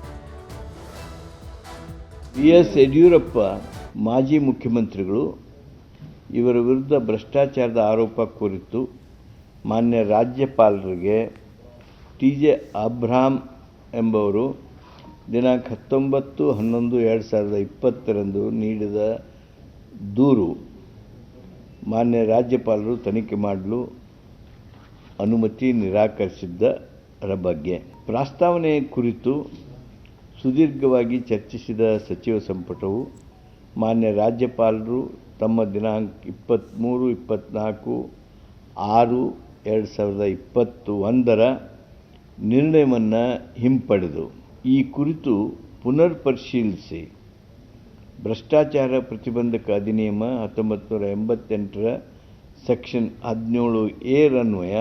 ಬಿ ಎಸ್ ಯಡಿಯೂರಪ್ಪ ಮಾಜಿ ಮುಖ್ಯಮಂತ್ರಿಗಳು ಇವರ ವಿರುದ್ಧ ಭ್ರಷ್ಟಾಚಾರದ ಆರೋಪ ಕುರಿತು ಮಾನ್ಯ ರಾಜ್ಯಪಾಲರಿಗೆ ಟಿ ಜೆ ಅಬ್ರಾಮ್ ಎಂಬವರು ದಿನಾಂಕ ಹತ್ತೊಂಬತ್ತು ಹನ್ನೊಂದು ಎರಡು ಸಾವಿರದ ಇಪ್ಪತ್ತರಂದು ನೀಡಿದ ದೂರು ಮಾನ್ಯ ರಾಜ್ಯಪಾಲರು ತನಿಖೆ ಮಾಡಲು ಅನುಮತಿ ನಿರಾಕರಿಸಿದ್ದರ ಬಗ್ಗೆ. ಪ್ರಸ್ತಾವನೆ ಕುರಿತು ಸುದೀರ್ಘವಾಗಿ ಚರ್ಚಿಸಿದ ಸಚಿವ ಸಂಪುಟವು ಮಾನ್ಯ ರಾಜ್ಯಪಾಲರು ತಮ್ಮ ದಿನಾಂಕ ಇಪ್ಪತ್ತ್ಮೂರು, ಇಪ್ಪತ್ತ್ನಾಲ್ಕು, ಆರು, ಎರಡು ಸಾವಿರದ ಇಪ್ಪತ್ತು ಒಂದರ ನಿರ್ಣಯವನ್ನು ಹಿಂಪಡೆದು ಈ ಕುರಿತು ಪುನರ್ ಪರಿಶೀಲಿಸಿ ಭ್ರಷ್ಟಾಚಾರ ಪ್ರತಿಬಂಧಕ ಅಧಿನಿಯಮ ಹತ್ತೊಂಬತ್ತು ನೂರ ಎಂಬತ್ತೆಂಟರ ಸೆಕ್ಷನ್ ಹದಿನೇಳು ಏರನ್ವಯ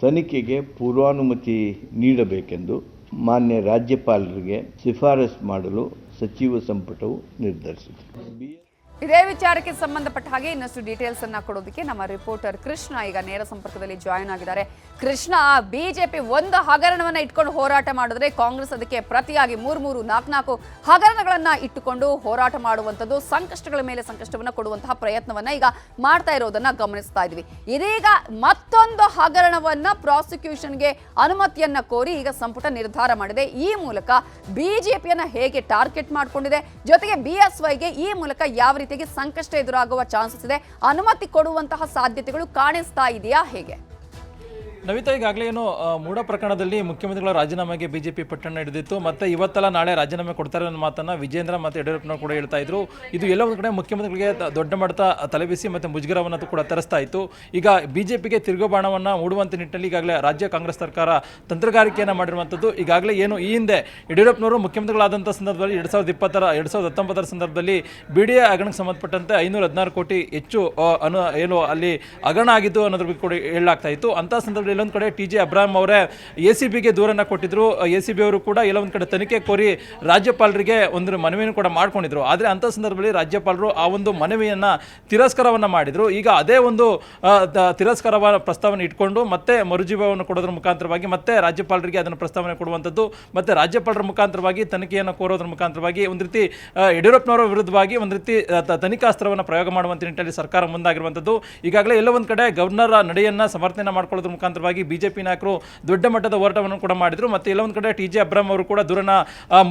ತನಿಖೆಗೆ ಪೂರ್ವಾನುಮತಿ ನೀಡಬೇಕೆಂದು ಮಾನ್ಯ ರಾಜ್ಯಪಾಲರಿಗೆ ಶಿಫಾರಸು ಮಾಡಲು ಸಚಿವ ಸಂಪುಟವು ನಿರ್ಧರಿಸಿದೆ ಇದೇ ವಿಚಾರಕ್ಕೆ ಸಂಬಂಧಪಟ್ಟ ಹಾಗೆ ಇನ್ನಷ್ಟು ಡೀಟೇಲ್ಸ್ ಅನ್ನ ಕೊಡೋದಕ್ಕೆ ನಮ್ಮ ರಿಪೋರ್ಟರ್ ಕೃಷ್ಣ ಈಗ ನೇರ ಸಂಪರ್ಕದಲ್ಲಿ ಜಾಯಿನ್ ಆಗಿದ್ದಾರೆ. ಕೃಷ್ಣ, ಬಿಜೆಪಿ ಒಂದು ಹಗರಣವನ್ನ ಇಟ್ಕೊಂಡು ಹೋರಾಟ ಮಾಡಿದ್ರೆ ಕಾಂಗ್ರೆಸ್ ಅದಕ್ಕೆ ಪ್ರತಿಯಾಗಿ ಮೂರ್ ಮೂರು ನಾಲ್ಕು ನಾಲ್ಕು ಹಗರಣಗಳನ್ನ ಇಟ್ಟುಕೊಂಡು ಹೋರಾಟ ಮಾಡುವಂಥದ್ದು ಸಂಕಷ್ಟಗಳ ಮೇಲೆ ಸಂಕಷ್ಟವನ್ನ ಕೊಡುವಂತಹ ಪ್ರಯತ್ನವನ್ನ ಈಗ ಮಾಡ್ತಾ ಇರೋದನ್ನ ಗಮನಿಸ್ತಾ ಇದ್ವಿ. ಇದೀಗ ಮತ್ತೊಂದು ಹಗರಣವನ್ನ ಪ್ರಾಸಿಕ್ಯೂಷನ್ಗೆ ಅನುಮತಿಯನ್ನ ಕೋರಿ ಈಗ ಸಂಪುಟ ನಿರ್ಧಾರ ಮಾಡಿದೆ. ಈ ಮೂಲಕ ಬಿಜೆಪಿಯನ್ನ ಹೇಗೆ ಟಾರ್ಗೆಟ್ ಮಾಡಿಕೊಂಡಿದೆ, ಜೊತೆಗೆ ಬಿಎಸ್ವೈಗೆ ಈ ಮೂಲಕ ಯಾವ ರೀತಿಯಾಗಿ ಸಂಕಷ್ಟ ಎದುರಾಗುವ ಚಾನ್ಸಸ್ ಇದೆ. ಅನುಮತಿ ಕೊಡುವಂತಹ ಸಾಧ್ಯತೆಗಳು ಕಾಣಿಸ್ತಾ ಇದೆಯಾ? ಹೇಗೆ? ನವಿತಾ ಈಗಾಗಲೇ ಏನು ಮೂಡ ಪ್ರಕರಣದಲ್ಲಿ ಮುಖ್ಯಮಂತ್ರಿಗಳ ರಾಜೀನಾಮೆಗೆ ಬಿಜೆಪಿ ಪಟ್ಟಣ ಹಿಡಿದಿತ್ತು. ಮತ್ತೆ ಇವತ್ತೆಲ್ಲ ನಾಳೆ ರಾಜೀನಾಮೆ ಕೊಡ್ತಾರೆ ಅನ್ನೋ ಮಾತನ್ನ ವಿಜೇಂದ್ರ ಮತ್ತು ಯಡಿಯೂರಪ್ಪನವರು ಕೂಡ ಹೇಳ್ತಾ ಇದ್ರು. ಇದು ಎಲ್ಲ ಒಂದು ಕಡೆ ಮುಖ್ಯಮಂತ್ರಿಗಳಿಗೆ ದೊಡ್ಡ ಮಟ್ಟದ ತಲೆಬಿಸಿ ಮತ್ತು ಮುಜುಗರವನ್ನು ಕೂಡ ತರಿಸ್ತಾ ಇತ್ತು. ಈಗ ಬಿಜೆಪಿಗೆ ತಿರುಗುಬಾಣವನ್ನು ಮೂಡುವಂತ ನಿಟ್ಟಿನಲ್ಲಿ ಈಗಾಗಲೇ ರಾಜ್ಯ ಕಾಂಗ್ರೆಸ್ ಸರ್ಕಾರ ತಂತ್ರಗಾರಿಕೆಯನ್ನು ಮಾಡಿರುವಂಥದ್ದು ಈಗಾಗಲೇ ಏನು, ಈ ಹಿಂದೆ ಯಡಿಯೂರಪ್ಪನವರು ಮುಖ್ಯಮಂತ್ರಿಗಳಾದಂಥ ಸಂದರ್ಭದಲ್ಲಿ ಎರಡು ಸಾವಿರದ ಇಪ್ಪತ್ತರ, ಎರಡು ಸಾವಿರದ ಹತ್ತೊಂಬತ್ತರ ಸಂದರ್ಭದಲ್ಲಿ ಬಿ ಡಿ ಎ ಹಗರಣಕ್ಕೆ ಸಂಬಂಧಪಟ್ಟಂತೆ ಐನೂರ ಹದಿನಾರು ಕೋಟಿ ಹೆಚ್ಚು ಅನು, ಏನು ಅಲ್ಲಿ ಹಗರಣ ಆಗಿದ್ದು ಅನ್ನೋದ್ರ ಬಗ್ಗೆ ಕೂಡ ಹೇಳಲಾಗ್ತಾ ಇತ್ತು. ಅಂತ ಸಂದರ್ಭದಲ್ಲಿ ಎಲ್ಲೊಂದು ಕಡೆ ಟಿ ಜೆ ಅಬ್ರಾಹಂ ಅವರೇ ಎ ಸಿ ಬಿಗೆ ದೂರನ್ನು ಕೊಟ್ಟಿದ್ರು. ಎ ಸಿ ಬಿ ಅವರು ಕೂಡ ಎಲ್ಲೊಂದು ಕಡೆ ತನಿಖೆ ಕೋರಿ ರಾಜ್ಯಪಾಲರಿಗೆ ಒಂದು ಮನವಿಯನ್ನು ಕೂಡ ಮಾಡ್ಕೊಂಡಿದ್ರು. ಆದರೆ ಅಂಥ ಸಂದರ್ಭದಲ್ಲಿ ರಾಜ್ಯಪಾಲರು ಆ ಒಂದು ಮನವಿಯನ್ನು ತಿರಸ್ಕಾರವನ್ನು ಮಾಡಿದ್ರು. ಈಗ ಅದೇ ಒಂದು ತಿರಸ್ಕಾರವ ಪ್ರಸ್ತಾವನೆ ಇಟ್ಕೊಂಡು ಮತ್ತೆ ಮರುಜೀವವನ್ನು ಕೊಡೋದ್ರ ಮುಖಾಂತರವಾಗಿ ಮತ್ತೆ ರಾಜ್ಯಪಾಲರಿಗೆ ಅದನ್ನು ಪ್ರಸ್ತಾವನೆ ಕೊಡುವಂಥದ್ದು, ಮತ್ತೆ ರಾಜ್ಯಪಾಲರ ಮುಖಾಂತರವಾಗಿ ತನಿಖೆಯನ್ನು ಕೋರೋದ್ರ ಮುಖಾಂತರವಾಗಿ ಒಂದು ರೀತಿ ಯಡಿಯೂರಪ್ಪನವರ ವಿರುದ್ಧವಾಗಿ ಒಂದು ರೀತಿ ತನಿಖಾಸ್ತ್ರವನ್ನು ಪ್ರಯೋಗ ಮಾಡುವಂಥ ನಿಟ್ಟಿನಲ್ಲಿ ಸರ್ಕಾರ ಮುಂದಾಗಿರುವಂಥದ್ದು. ಈಗಾಗಲೇ ಎಲ್ಲ ಒಂದು ಕಡೆ ಗವರ್ನರ್ ನಡೆಯನ್ನ ಸಮರ್ಥನೆ ಮಾಡ್ಕೊಳ್ಳೋದ್ರ ಮುಖಾಂತರವಾಗಿ ಬಿಜೆಪಿ ನಾಯಕರು ದೊಡ್ಡ ಮಟ್ಟದ ಹೋರಾಟವನ್ನು ಕೂಡ ಮಾಡಿದ್ರು. ಮತ್ತೆ ಎಲ್ಲ ಒಂದು ಕಡೆ ಟಿ ಜೆ ಅಬ್ರಾಮ್ ಅವರು ಕೂಡ ದೂರನ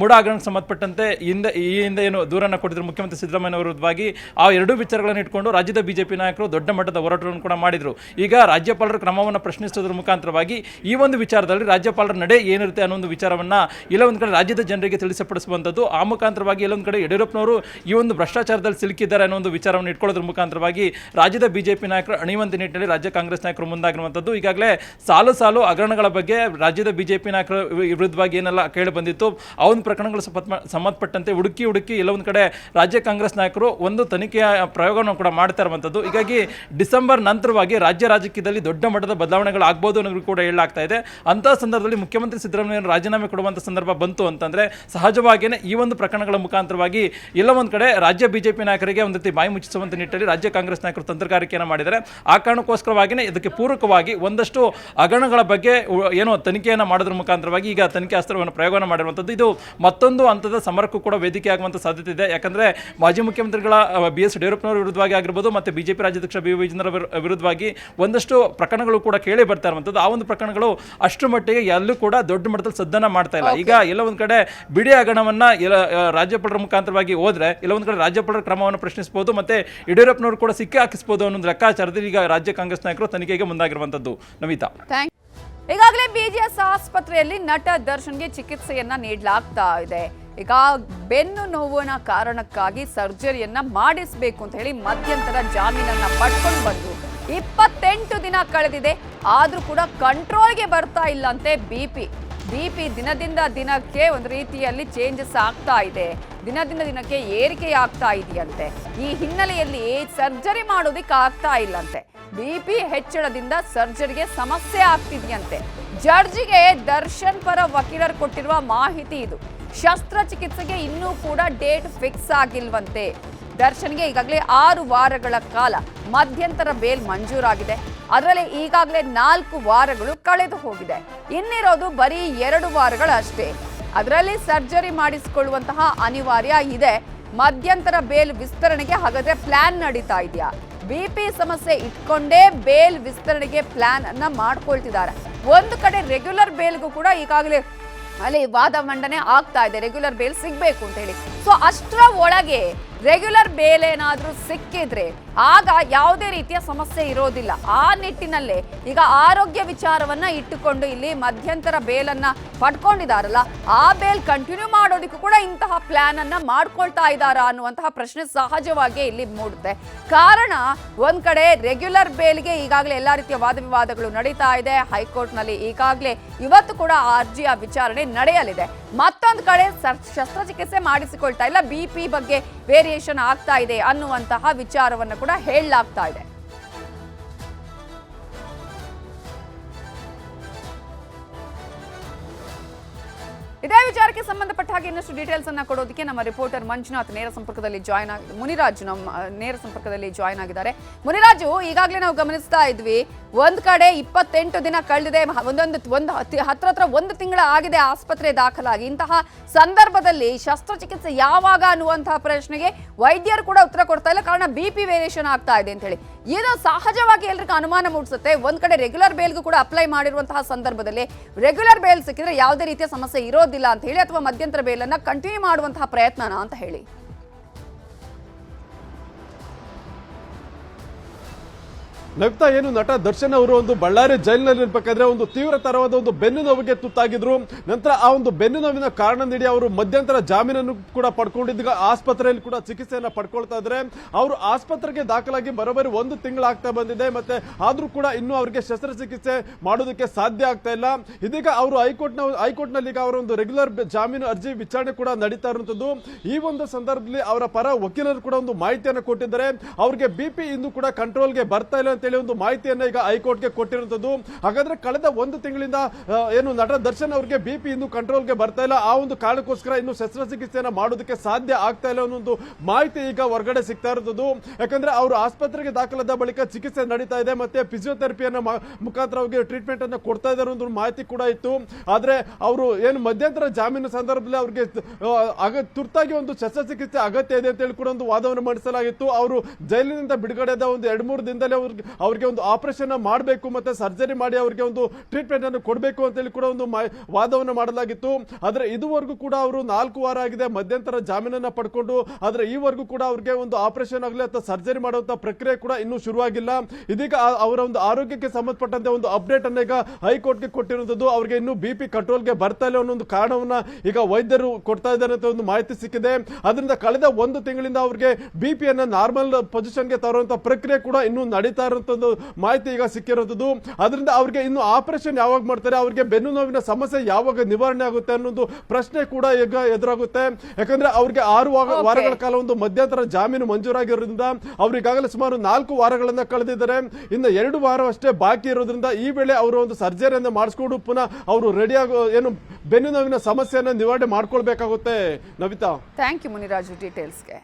ಮುಡ ಹಗರಣಕ್ಕೆ ಸಂಬಂಧಪಟ್ಟಂತೆ ಹಿಂದೆ, ಈ ಹಿಂದೆ ಏನು ದೂರನ ಕೊಟ್ಟಿದ್ರು ಮುಖ್ಯಮಂತ್ರಿ ಸಿದ್ದರಾಮಯ್ಯ ವಿರುದ್ಧವಾಗಿ ಆ ಎರಡೂ ವಿಚಾರಗಳನ್ನು ಇಟ್ಕೊಂಡು ರಾಜ್ಯದ ಬಿಜೆಪಿ ನಾಯಕರು ದೊಡ್ಡ ಮಟ್ಟದ ಹೋರಾಟವನ್ನು ಕೂಡ ಮಾಡಿದರು. ಈಗ ರಾಜ್ಯಪಾಲರ ಕ್ರಮವನ್ನು ಪ್ರಶ್ನಿಸೋದ್ರ ಮುಖಾಂತರವಾಗಿ ಈ ಒಂದು ವಿಚಾರದಲ್ಲಿ ರಾಜ್ಯಪಾಲರ ನಡೆ ಏನಿರುತ್ತೆ ಅನ್ನೋ ಒಂದು ವಿಚಾರವನ್ನ ಇಲ್ಲೊಂದು ಕಡೆ ರಾಜ್ಯದ ಜನರಿಗೆ ತಿಳಿಸಪಡಿಸುವಂಥದ್ದು. ಆ ಮುಖಾಂತರವಾಗಿ ಎಲ್ಲೊಂದು ಕಡೆ ಯಡಿಯೂರಪ್ಪನವರು ಈ ಒಂದು ಭ್ರಷ್ಟಾಚಾರದಲ್ಲಿ ಸಿಲುಕಿದ್ದಾರೆ ಅನ್ನೋ ಒಂದು ವಿಚಾರವನ್ನು ಇಟ್ಕೊಳ್ಳೋದ್ರ ಮುಖಾಂತರವಾಗಿ ರಾಜ್ಯದ ಬಿಜೆಪಿ ನಾಯಕರು ಅಣಿವಂತ ನಿಟ್ಟಿನಲ್ಲಿ ರಾಜ್ಯ ಕಾಂಗ್ರೆಸ್ ನಾಯಕರು ಮುಂದಾಗಿರುವಂಥದ್ದು. ಈಗಾಗಲೇ ಸಾಲು ಸಾಲು ಹಗರಣಗಳ ಬಗ್ಗೆ ರಾಜ್ಯದ ಬಿಜೆಪಿ ನಾಯಕರ ವಿರುದ್ಧವಾಗಿ ಏನೆಲ್ಲ ಕೇಳಿ ಬಂದಿತ್ತು, ಅವನ ಪ್ರಕರಣಗಳು ಸಂಬಂಧ- ಸಂಬಂಧಪಟ್ಟಂತೆ ಹುಡುಕಿ ಹುಡುಕಿ ಎಲ್ಲ ಒಂದು ಕಡೆ ರಾಜ್ಯ ಕಾಂಗ್ರೆಸ್ ನಾಯಕರು ಒಂದು ತನಿಖೆಯ ಪ್ರಯೋಗವನ್ನು ಕೂಡ ಮಾಡ್ತಾ ಇರುವಂಥದ್ದು ಹೀಗಾಗಿ ಡಿಸೆಂಬರ್ ನಂತರವಾಗಿ ರಾಜ್ಯ ರಾಜಕೀಯದಲ್ಲಿ ದೊಡ್ಡ ಮಟ್ಟದ ಬದಲಾವಣೆಗಳು ಆಗ್ಬೋದು ಅನ್ನೋದು ಕೂಡ ಹೇಳಲಾಗ್ತಾ ಇದೆ. ಅಂತಹ ಸಂದರ್ಭದಲ್ಲಿ ಮುಖ್ಯಮಂತ್ರಿ ಸಿದ್ದರಾಮಯ್ಯ ರಾಜೀನಾಮೆ ಕೊಡುವಂಥ ಸಂದರ್ಭ ಬಂತು ಅಂತಂದರೆ ಸಹಜವಾಗಿಯೇ ಈ ಒಂದು ಪ್ರಕರಣಗಳ ಮುಖಾಂತರವಾಗಿ ಎಲ್ಲ ಒಂದು ಕಡೆ ರಾಜ್ಯ ಬಿಜೆಪಿ ನಾಯಕರಿಗೆ ಒಂದು ರೀತಿ ಬಾಯಿ ಮುಚ್ಚಿಸುವಂತ ನಿಟ್ಟಲ್ಲಿ ರಾಜ್ಯ ಕಾಂಗ್ರೆಸ್ ನಾಯಕರು ತಂತ್ರಗಾರಿಕೆಯನ್ನು ಮಾಡಿದ್ದಾರೆ. ಆ ಕಾರಣಕ್ಕೋಸ್ಕರವಾಗಿಯೇ ಇದಕ್ಕೆ ಪೂರಕವಾಗಿ ಒಂದಷ್ಟು ಹಗರಣಗಳ ಬಗ್ಗೆ ಏನೋ ತನಿಖೆಯನ್ನು ಮಾಡೋದ್ರ ಮುಖಾಂತರವಾಗಿ ಈಗ ತನಿಖೆ ಅಸ್ತ್ರವನ್ನು ಪ್ರಯೋಗವನ್ನು ಮಾಡಿರುವಂಥದ್ದು. ಇದು ಮತ್ತೊಂದು ಹಂತದ ಸಮರಕ್ಕೂ ಕೂಡ ವೇದಿಕೆ ಆಗುವಂಥ ಸಾಧ್ಯತೆ ಇದೆ. ಯಾಕಂದ್ರೆ ಮಾಜಿ ಮುಖ್ಯಮಂತ್ರಿಗಳ ಬಿ ಎಸ್ ಯಡಿಯೂರಪ್ಪನವರ ವಿರುದ್ಧವಾಗಿ ಆಗಿರ್ಬೋದು ಮತ್ತೆ ಬಿಜೆಪಿ ರಾಜ್ಯಾಧ್ಯಕ್ಷ ಬಿ ವಿಜೇಂದ್ರ ವಿರು- ವಿರುದ್ಧವಾಗಿ ಒಂದಷ್ಟು ಪ್ರಕರಣಗಳು ಕೂಡ ಕೇಳಿ ಬರ್ತಾ ಇರುವಂಥದ್ದು. ಆ ಒಂದು ಪ್ರಕರಣಗಳು ಅಷ್ಟು ಮಟ್ಟಿಗೆ ಎಲ್ಲೂ ಕೂಡ ದೊಡ್ಡ ಮಟ್ಟದಲ್ಲಿ ಸದ್ದನ್ನ ಮಾಡ್ತಾ ಇಲ್ಲ. ಈಗ ಎಲ್ಲ ಒಂದು ಕಡೆ ಬಿಡಿ ಹಗರಣವನ್ನು ಎಲ್ಲ ರಾಜ್ಯಪಾಲರ ಮುಖಾಂತರವಾಗಿ ಹೋದ್ರೆ ಎಲ್ಲ ಒಂದು ಕಡೆ ರಾಜ್ಯಪಾಲರ ಕ್ರಮವನ್ನು ಪ್ರಶ್ನಿಸಬಹುದು ಮತ್ತೆ ಯಡಿಯೂರಪ್ಪನವರು ಕೂಡ ಸಿಕ್ಕಿ ಹಾಕಿಸ್ಬೋದು ಅನ್ನೋ ಒಂದು ಲೆಕ್ಕಾಚಾರದಲ್ಲಿ ಈಗ ರಾಜ್ಯ ಕಾಂಗ್ರೆಸ್ ನಾಯಕರು ತನಿಖೆಗೆ ಮುಂದಾಗಿರುವಂತದ್ದು ನಮಿತಾ. ಈಗಾಗಲೇ ಬಿಜಿಎಸ್ ಆಸ್ಪತ್ರೆಯಲ್ಲಿ ನಟ ದರ್ಶನ್ಗೆ ಚಿಕಿತ್ಸೆಯನ್ನ ನೀಡಲಾಗ್ತಾ ಇದೆ. ಈಗ ಬೆನ್ನು ನೋವಿನ ಕಾರಣಕ್ಕಾಗಿ ಸರ್ಜರಿಯನ್ನ ಮಾಡಿಸಬೇಕು ಅಂತ ಹೇಳಿ ಮಧ್ಯಂತರ ಜಾಮೀನನ್ನ ಪಡ್ಕೊಂಡು ಬಂದು ಇಪ್ಪತ್ತೆಂಟು ದಿನ ಕಳೆದಿದೆ. ಆದ್ರೂ ಕೂಡ ಕಂಟ್ರೋಲ್ಗೆ ಬರ್ತಾ ಇಲ್ಲಂತೆ ಬಿ ಪಿ. ಬಿ ಪಿ ದಿನದಿಂದ ದಿನಕ್ಕೆ ಒಂದು ರೀತಿಯಲ್ಲಿ ಚೇಂಜಸ್ ಆಗ್ತಾ ಇದೆ. ದಿನದಿಂದ ದಿನಕ್ಕೆ ಏರಿಕೆ ಆಗ್ತಾ ಇದೆಯಂತೆ. ಈ ಹಿನ್ನೆಲೆಯಲ್ಲಿ ಸರ್ಜರಿ ಮಾಡೋದಿಕ್ಕೆ ಆಗ್ತಾ ಇಲ್ಲಂತೆ. ಬಿ ಪಿ ಹೆಚ್ಚಳದಿಂದ ಸರ್ಜರಿಗೆ ಸಮಸ್ಯೆ ಆಗ್ತಿದೆಯಂತೆ. ಜಡ್ಜಿಗೆ ದರ್ಶನ್ ಪರ ವಕೀಲರು ಕೊಟ್ಟಿರುವ ಮಾಹಿತಿ ಇದು. ಶಸ್ತ್ರಚಿಕಿತ್ಸೆಗೆ ಇನ್ನೂ ಕೂಡ ಡೇಟ್ ಫಿಕ್ಸ್ ಆಗಿಲ್ವಂತೆ. ದರ್ಶನ್ಗೆ ಈಗಾಗಲೇ ಆರು ವಾರಗಳ ಕಾಲ ಮಧ್ಯಂತರ ಬೇಲ್ ಮಂಜೂರಾಗಿದೆ. ಅದರಲ್ಲಿ ಈಗಾಗಲೇ ನಾಲ್ಕು ವಾರಗಳು ಕಳೆದು ಹೋಗಿದೆ. ಇನ್ನಿರೋದು ಬರೀ ಎರಡು ವಾರಗಳಷ್ಟೇ. ಅದರಲ್ಲಿ ಸರ್ಜರಿ ಮಾಡಿಸಿಕೊಳ್ಳುವಂತಹ ಅನಿವಾರ್ಯ ಇದೆ. ಮಧ್ಯಂತರ ಬೇಲ್ ವಿಸ್ತರಣೆಗೆ ಹಾಗಾದ್ರೆ ಪ್ಲಾನ್ ನಡೀತಾ ಇದೆಯಾ? ಬಿಪಿ ಸಮಸ್ಯೆ ಇಟ್ಕೊಂಡೇ ಬೇಲ್ ವಿಸ್ತರಣೆಗೆ ಪ್ಲಾನ್ ಅನ್ನ ಮಾಡ್ಕೊಳ್ತಿದ್ದಾರೆ. ಒಂದು ಕಡೆ ರೆಗ್ಯುಲರ್ ಬೇಲ್ಗೂ ಕೂಡ ಈಗಾಗಲೇ ಅಲ್ಲಿ ವಾದ ಮಂಡನೆ ಆಗ್ತಾ ಇದೆ. ರೆಗ್ಯುಲರ್ ಬೇಲ್ ಸಿಗ್ಬೇಕು ಅಂತ ಹೇಳಿ. ಸೊ ಅಷ್ಟರ ಒಳಗೆ ರೆಗ್ಯುಲರ್ ಬೇಲ್ ಏನಾದರೂ ಸಿಕ್ಕಿದ್ರೆ ಆಗ ಯಾವುದೇ ರೀತಿಯ ಸಮಸ್ಯೆ ಇರೋದಿಲ್ಲ. ಆ ನಿಟ್ಟಿನಲ್ಲೇ ಈಗ ಆರೋಗ್ಯ ವಿಚಾರವನ್ನ ಇಟ್ಟುಕೊಂಡು ಇಲ್ಲಿ ಮಧ್ಯಂತರ ಬೇಲನ್ನ ಪಡ್ಕೊಂಡಿದಾರಲ್ಲ, ಆ ಬೇಲ್ ಕಂಟಿನ್ಯೂ ಮಾಡೋದಕ್ಕೂ ಕೂಡ ಇಂತಹ ಪ್ಲಾನ್ ಅನ್ನ ಮಾಡ್ಕೊಳ್ತಾ ಇದ್ದಾರಾ ಅನ್ನುವಂತಹ ಪ್ರಶ್ನೆ ಸಹಜವಾಗಿ ಇಲ್ಲಿ ಮೂಡುತ್ತೆ. ಕಾರಣ ಒಂದ್ ಕಡೆ ರೆಗ್ಯುಲರ್ ಬೇಲ್ಗೆ ಈಗಾಗಲೇ ಎಲ್ಲಾ ರೀತಿಯ ವಾದ ವಿವಾದಗಳು ನಡೀತಾ ಇದೆ. ಹೈಕೋರ್ಟ್ನಲ್ಲಿ ಈಗಾಗಲೇ ಇವತ್ತು ಕೂಡ ಆ ಅರ್ಜಿಯ ವಿಚಾರಣೆ ನಡೆಯಲಿದೆ. ಮತ್ತೊಂದು ಕಡೆ ಶಸ್ತ್ರಚಿಕಿತ್ಸೆ ಮಾಡಿಸಿಕೊಳ್ತಾ ಇಲ್ಲ. ಬಿ ಪಿ ಬಗ್ಗೆ ವೇರಿಯೇಷನ್ ಆಗ್ತಾ ಇದೆ ಅನ್ನುವಂತಹ ವಿಚಾರವನ್ನು ಕೂಡ ಹೇಳಲಾಗ್ತಾ ಇದೆ. ಇದೇ ವಿಚಾರಕ್ಕೆ ಸಂಬಂಧಪಟ್ಟ ಹಾಗೆ ಇನ್ನಷ್ಟು ಡೀಟೇಲ್ಸ್ ಅನ್ನ ಕೊಡೋದಕ್ಕೆ ನಮ್ಮ ರಿಪೋರ್ಟರ್ ಮಂಜುನಾಥ್ ನೇರ ಸಂಪರ್ಕದಲ್ಲಿ ಜಾಯ್ನ್ ಆಗಿ ಮುನಿರಾಜ್ ನಮ್ಮ ನೇರ ಸಂಪರ್ಕದಲ್ಲಿ ಜಾಯ್ನ್ ಆಗಿದ್ದಾರೆ. ಮುನಿರಾಜು, ಈಗಾಗಲೇ ನಾವು ಗಮನಿಸ್ತಾ ಇದ್ವಿ. ಒಂದ್ ಕಡೆ ಇಪ್ಪತ್ತೆಂಟು ದಿನ ಕಳೆದಿದೆ. ಒಂದೊಂದು, ಒಂದು ಹತ್ರ ಹತ್ರ ಒಂದು ತಿಂಗಳ ಆಗಿದೆ ಆಸ್ಪತ್ರೆ ದಾಖಲಾಗಿ. ಇಂತಹ ಸಂದರ್ಭದಲ್ಲಿ ಶಸ್ತ್ರಚಿಕಿತ್ಸೆ ಯಾವಾಗ ಅನ್ನುವಂತಹ ಪ್ರಶ್ನೆಗೆ ವೈದ್ಯರು ಕೂಡ ಉತ್ತರ ಕೊಡ್ತಾ ಇಲ್ಲ. ಕಾರಣ ಬಿ ಪಿ ವೇರಿಯೇಷನ್ ಆಗ್ತಾ ಇದೆ ಅಂತ ಹೇಳಿ. ಇದು ಸಹಜವಾಗಿ ಎಲ್ರಿಗೂ ಅನುಮಾನ ಮೂಡಿಸುತ್ತೆ. ಒಂದ್ ಕಡೆ ರೆಗ್ಯುಲರ್ ಬೇಲ್ಗೂ ಕೂಡ ಅಪ್ಲೈ ಮಾಡಿರುವಂತಹ ಸಂದರ್ಭದಲ್ಲಿ ರೆಗ್ಯುಲರ್ ಬೇಲ್ ಸಿಕ್ಕಿದ್ರೆ ಯಾವುದೇ ರೀತಿಯ ಸಮಸ್ಯೆ ಇರೋದಿಲ್ಲ ಅಂತ ಹೇಳಿ ಅಥವಾ ಮಧ್ಯಂತರ ಬೇಲನ್ನ ಕಂಟಿನ್ಯೂ ಮಾಡುವಂತಹ ಪ್ರಯತ್ನನ ಅಂತ ಹೇಳಿ. ನಗ್ತಾ ಏನು ನಟ ದರ್ಶನ್ ಅವರು ಒಂದು ಬಳ್ಳಾರಿ ಜೈಲಿನಲ್ಲಿ ಇರ್ಬೇಕಾದ್ರೆ ಒಂದು ತೀವ್ರ ತರವಾದ ಒಂದು ಬೆನ್ನು ನೋವಿಗೆ ತುತ್ತಾಗಿದ್ರು. ನಂತರ ಆ ಒಂದು ಬೆನ್ನು ನೋವಿನ ಕಾರಣ ನೀಡಿ ಅವರು ಮಧ್ಯಂತರ ಜಾಮೀನನ್ನು ಕೂಡ ಪಡ್ಕೊಂಡಿದ್ದಾಗ ಆಸ್ಪತ್ರೆಯಲ್ಲಿ ಕೂಡ ಚಿಕಿತ್ಸೆಯನ್ನು ಪಡ್ಕೊಳ್ತಾ ಇದ್ರೆ. ಅವರು ಆಸ್ಪತ್ರೆಗೆ ದಾಖಲಾಗಿ ಬರೋಬ್ಬರಿ ಒಂದು ತಿಂಗಳಾಗ್ತಾ ಬಂದಿದೆ. ಮತ್ತೆ ಆದ್ರೂ ಕೂಡ ಇನ್ನೂ ಅವರಿಗೆ ಶಸ್ತ್ರಚಿಕಿತ್ಸೆ ಮಾಡೋದಕ್ಕೆ ಸಾಧ್ಯ ಆಗ್ತಾ ಇಲ್ಲ. ಇದೀಗ ಅವರು ಹೈಕೋರ್ಟ್ನ, ಹೈಕೋರ್ಟ್ನಲ್ಲಿ ಹೈಕೋರ್ಟ್ನಲ್ಲಿ ಈಗ ಅವರ ಒಂದು ರೆಗ್ಯುಲರ್ ಜಾಮೀನು ಅರ್ಜಿ ವಿಚಾರಣೆ ಕೂಡ ನಡೀತಾ ಇರುವಂತದ್ದು ಈ ಒಂದು ಸಂದರ್ಭದಲ್ಲಿ ಅವರ ಪರ ವಕೀಲರು ಕೂಡ ಒಂದು ಮಾಹಿತಿಯನ್ನು ಕೊಟ್ಟಿದ್ದಾರೆ. ಅವರಿಗೆ ಬಿಪಿ ಇಂದು ಕೂಡ ಕಂಟ್ರೋಲ್ಗೆ ಬರ್ತಾ ಇಲ್ಲ ಅಂತೇಳಿ ಒಂದು ಮಾಹಿತಿಯನ್ನ ಈಗ ಹೈಕೋರ್ಟ್ಗೆ ಕೊಟ್ಟಿರುವಂತದ್ದು. ಹಾಗಾದ್ರೆ ಕಳೆದ ಒಂದು ತಿಂಗಳಿಂದ ಏನು ನಟ ದರ್ಶನ್ ಅವರಿಗೆ ಬಿಪಿ ಇನ್ನು ಕಂಟ್ರೋಲ್ಗೆ ಬರ್ತಾ ಇಲ್ಲ. ಆ ಒಂದು ಕಾರಣಕ್ಕೋಸ್ಕರ ಇನ್ನು ಶಸ್ತ್ರಚಿಕಿತ್ಸೆಯನ್ನು ಮಾಡೋದಕ್ಕೆ ಸಾಧ್ಯ ಆಗ್ತಾ ಇಲ್ಲ ಅನ್ನೋ ಒಂದು ಮಾಹಿತಿ ಈಗ ಹೊರಗಡೆ ಸಿಗ್ತಾ ಇರೋದು ಯಾಕಂದ್ರೆ ಅವರು ಆಸ್ಪತ್ರೆಗೆ ದಾಖಲಾದ ಬಳಿಕ ಚಿಕಿತ್ಸೆ ನಡೀತಾ ಇದೆ ಮತ್ತೆ ಫಿಸಿಯೋಥೆರಪಿಯನ್ನ ಮುಖಾಂತರ ಅವರಿಗೆ ಟ್ರೀಟ್ಮೆಂಟ್ ಅನ್ನ ಕೊಡ್ತಾ ಇದ್ದಾರೆ ಒಂದು ಮಾಹಿತಿ ಕೂಡ ಇತ್ತು. ಆದ್ರೆ ಅವರು ಏನು ಮಧ್ಯಂತರ ಜಾಮೀನು ಸಂದರ್ಭದಲ್ಲಿ ಅವರಿಗೆ ತುರ್ತಾಗಿ ಒಂದು ಶಸ್ತ್ರಚಿಕಿತ್ಸೆ ಅಗತ್ಯ ಇದೆ ಅಂತೇಳಿ ಕೂಡ ಒಂದು ವಾದವನ್ನು ಮಂಡಿಸಲಾಗಿತ್ತು. ಅವರು ಜೈಲಿನಿಂದ ಬಿಡುಗಡೆದ ಒಂದು ಎರಡು ಮೂರು ದಿನದಲ್ಲಿ ಅವ್ರಿಗೆ ಅವ್ರಿಗೆ ಒಂದು ಆಪರೇಷನ್ ಮಾಡಬೇಕು ಮತ್ತೆ ಸರ್ಜರಿ ಮಾಡಿ ಅವರಿಗೆ ಒಂದು ಟ್ರೀಟ್ಮೆಂಟ್ ಅನ್ನು ಕೊಡಬೇಕು ಅಂತೇಳಿ ಕೂಡ ಒಂದು ವಾದವನ್ನು ಮಾಡಲಾಗಿತ್ತು. ಆದ್ರೆ ಇದುವರೆಗೂ ಕೂಡ ಅವರು ನಾಲ್ಕು ವಾರ ಆಗಿದೆ, ಮಧ್ಯಂತರ ಜಾಮೀನನ್ನ ಪಡ್ಕೊಂಡು, ಆದ್ರೆ ಈವರೆಗೂ ಕೂಡ ಅವ್ರಿಗೆ ಒಂದು ಆಪರೇಷನ್ ಆಗಲಿ ಅಥವಾ ಸರ್ಜರಿ ಮಾಡುವಂತ ಪ್ರಕ್ರಿಯೆ ಕೂಡ ಇನ್ನೂ ಶುರುವಾಗಿಲ್ಲ. ಇದೀಗ ಅವರ ಒಂದು ಆರೋಗ್ಯಕ್ಕೆ ಸಂಬಂಧಪಟ್ಟಂತೆ ಒಂದು ಅಪ್ಡೇಟ್ ಅನ್ನ ಈಗ ಹೈಕೋರ್ಟ್ಗೆ ಕೊಟ್ಟಿರುವಂತದ್ದು ಅವರಿಗೆ ಇನ್ನೂ ಬಿ ಪಿ ಕಂಟ್ರೋಲ್ಗೆ ಬರ್ತಾ ಇಲ್ಲ ಅನ್ನೋ ಒಂದು ಕಾರಣವನ್ನ ಈಗ ವೈದ್ಯರು ಕೊಡ್ತಾ ಇದ್ದಾರೆ ಅಂತ ಒಂದು ಮಾಹಿತಿ ಸಿಕ್ಕಿದೆ. ಅದರಿಂದ ಕಳೆದ ಒಂದು ತಿಂಗಳಿಂದ ಅವ್ರಿಗೆ ಬಿ ಪಿಯನ್ನು ನಾರ್ಮಲ್ ಪೊಸಿಷನ್ಗೆ ತರುವಂತ ಪ್ರಕ್ರಿಯೆ ಕೂಡ ಇನ್ನೂ ನಡೀತಾ ಅನ್ನುವಂಥ ಒಂದು ಮಾಹಿತಿ ಈಗ ಸಿಕ್ಕಿರೋದು ಅದರಿಂದ ಅವರಿಗೆ ಇನ್ನು ಆಪರೇಷನ್ ಯಾವಾಗ ಮಾಡ್ತಾರೆ ಅವರಿಗೆ ಬೆನ್ನು ನೋವಿನ ಸಮಸ್ಯೆ ಯಾವಾಗ ನಿವಾರಣೆ ಆಗುತ್ತೆ ಅನ್ನೋದು ಪ್ರಶ್ನೆ ಕೂಡ ಈಗ ಎದುರಾಗುತ್ತೆ. ಯಾಕಂದ್ರೆ ಅವ್ರಿಗೆ ಆರು ವಾರಗಳ ಕಾಲ ಒಂದು ಮಧ್ಯಂತರ ಜಾಮೀನು ಮಂಜೂರಾಗಿರೋದ್ರಿಂದ ಅವರು ಈಗಾಗಲೇ ಸುಮಾರು ನಾಲ್ಕು ವಾರಗಳನ್ನ ಕಳೆದಿದ್ದಾರೆ. ಇನ್ನು ಎರಡು ವಾರವಷ್ಟೇ ಬಾಕಿ ಇರೋದ್ರಿಂದ ಈ ವೇಳೆ ಅವರು ಒಂದು ಸರ್ಜರಿಯನ್ನು ಮಾಡಿಸ್ಕೊಂಡು ಪುನಃ ಅವರು ರೆಡಿ ಆಗೋ ಏನು ಬೆನ್ನು ನೋವಿನ ಸಮಸ್ಯೆಯನ್ನು ನಿವಾರಣೆ ಮಾಡ್ಕೊಳ್ಬೇಕಾಗುತ್ತೆ. ನವಿತಾ. Thank you Muniraju ಡೀಟೇಲ್ಸ್ಗೆ